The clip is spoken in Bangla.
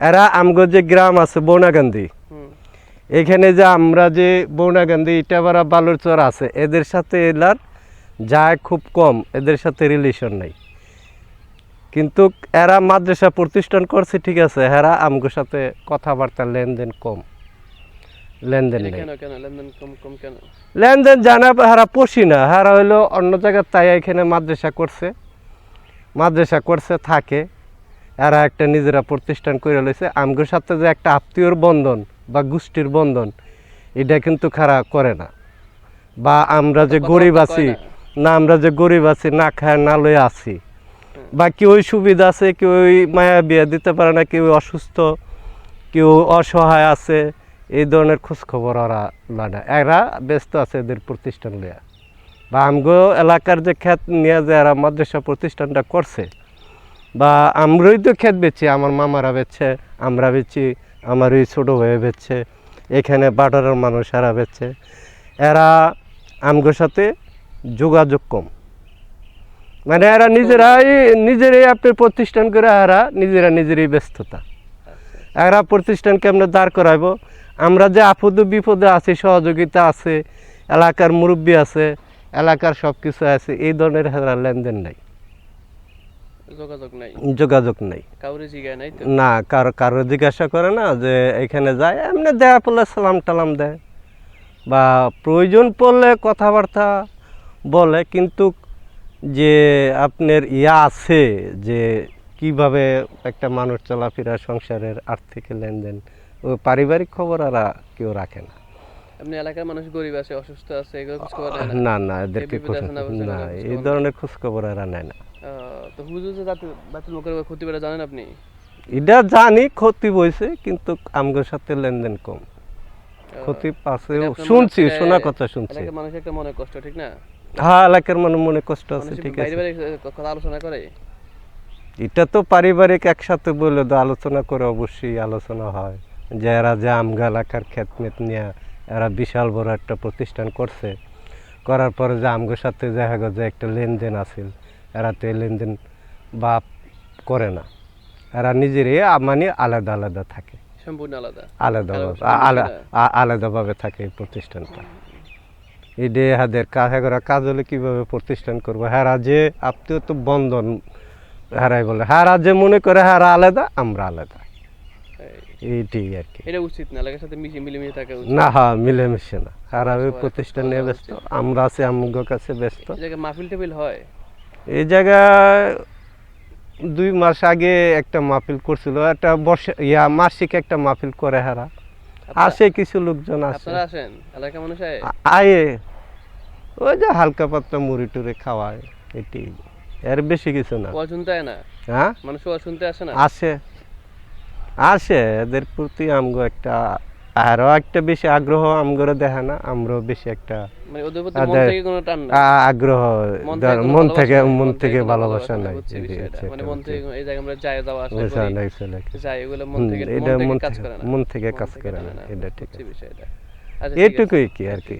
এরা আমগো যে গ্রাম আছে বৌনাগান্ধী এখানে যে আমরা যে বৌনাগান্ধী ইটাবাড়া বালুরচর আছে এদের সাথে এলার যায় খুব কম এদের সাথে রিলেশন নাই। কিন্তু এরা মাদ্রাসা প্রতিষ্ঠান করছে ঠিক আছে এরা আমগো সাথে কথাবার্তা লেনদেন কম। লেনদেন নেই। লেনদেন জানা হারা পশি না হারা হইল অন্য জায়গার তাই এখানে মাদ্রাসা করছে। মাদ্রাসা করছে থাকে। এরা একটা নিজেরা প্রতিষ্ঠান করে লইছে। আমগোর সাথে যে একটা আত্মীয়র বন্ধন বা গোষ্ঠীর বন্ধন এটা কিন্তু খারা করে না। বা আমরা যে গরিব আছি না? আমরা যে গরিব আছি না খায় না লয়ে আছি। বা কেউ সুবিধা আছে কেউ মায়া বিয়া দিতে পারে না কেউ অসুস্থ কেউ অসহায় আছে এই ধরনের খোঁজখবর ওরা লয় না। এরা ব্যস্ত আছে এদের প্রতিষ্ঠান লইয়া। বা আমগো এলাকার যে খ্যাত নিয়ে যে এরা মাদ্রাসা প্রতিষ্ঠানটা করছে বা আমরাই তো ক্ষেত বেচি, আমার মামারা বেচছে আমরা বেচি আমার ওই ছোটো হয়ে বেচছে এখানে বাটারের মানুষ এরা বেচছে এরা আমগোর সাথে যোগাযোগ কম। মানে এরা নিজেরাই নিজেরাই আপনি প্রতিষ্ঠান করে এরা নিজেরা নিজেরই ব্যস্ততা। এরা প্রতিষ্ঠান কেমনে দাঁড় করাইবো? আমরা যে আপদ বিপদে আছি, সহযোগিতা আছে, এলাকার মুরব্বী আছে, এলাকার সব কিছু আছে, এই ধরনের লেনদেন নাই। যোগাযোগ নাই। যোগাযোগ নাই। কাউরে জিগায় নাই তো? না কারও কারও জিজ্ঞাসা করে না যে এখানে যায় এমনি দেয়া পড়লে সালাম টালাম দেয়। বা প্রয়োজন পড়লে কথাবার্তা বলে কিন্তু যে আপনার ইয়া আছে যে কীভাবে একটা মানুষ চলাফেরা সংসারের আর্থিক লেনদেন ও পারিবারিক খবর আর কেউ রাখে না। আপনি এলাকার মানুষ গরিব আছে অসুস্থ আছে এগুলো খোঁজ খবর না? না এদেরকে না এই ধরনের খোঁজ খবর এরা নেয় না। তো হুজুর যে জাতি বাতিল মুখের ক্ষতি করে জানেন আপনি? এটা জানি ক্ষতি বইছে কিন্তু আমগোর সাথে লেনদেন কম। ক্ষতি শুনছি শোনা কথা শুনছি। মানুষের একটা মনে কষ্ট ঠিক না? হ্যাঁ এলাকার মনে মনে কষ্ট আছে ঠিক আছে। কথা আলোচনা করে? এটা তো পারিবারিক একসাথে বলে তো আলোচনা করে অবশ্যই আলোচনা হয়। যে এরা যে আমগা এলাকার খেতমেত নিয়ে এরা বিশাল বড় একটা প্রতিষ্ঠান করছে। করার পরে যে আমগোর সাথে দেখা গেল যে একটা লেনদেন আছিল এরা তো এই লেনদেন বা করে না। এরা নিজেরই মানে আলাদা আলাদা থাকে। সম্পূর্ণ আলাদা। আলাদাভাবে কারও সঙ্গে আলা- মিশে আ- আলাদাভাবে থাকে এই প্রতিষ্ঠানটা। এই যে হাদের কাজ করা কাজ হলে কীভাবে প্রতিষ্ঠান করব? হারা যে আপনিও তো বন্ধন হারাই বলে হারা যে মনে করে হারা আলাদা আমরা আলাদা। এই, এইটাই আর কি। এটা উচিত না এলাকার সাথে মিশে মিলেমিশে থাকা উচিত। না হ্যাঁ মিলেমিশে না। ওই সবাই প্রতিষ্ঠান নিয়ে ব্যস্ত আমরা আছি আমগো কাছে ব্যস্ত। এই জায়গায় মাহফিল টেবিল হয়? এই জায়গায় দুই মাস আগে একটা মাহফিল করছিল একটা বর্ষা ইয়া মাসিক একটা মাহফিল করে হারা। আসে কিছু লোকজন আসে আপনারা আসেন? এলাকার মানুষ আয়? ওই যে হালকা পাতলা মুড়ি টুড়ি খাওয়ায় এটি। এর বেশি কিছু না। শুনতে না? হ্যাঁ? মানুষ শুনতে আসে না? আসে। আসে এদের প্রতি আমগো একটা আরও একটা বেশি আগ্রহ আমগরে দেখে না আমরাও বেশি একটা মানে আগ্রহ মন থেকে মন থেকে ভালোবাসা নাই এটা মন থেকে কাজ করে না। এটা ঠিক আচ্ছা এইটুকুই কি আর কি?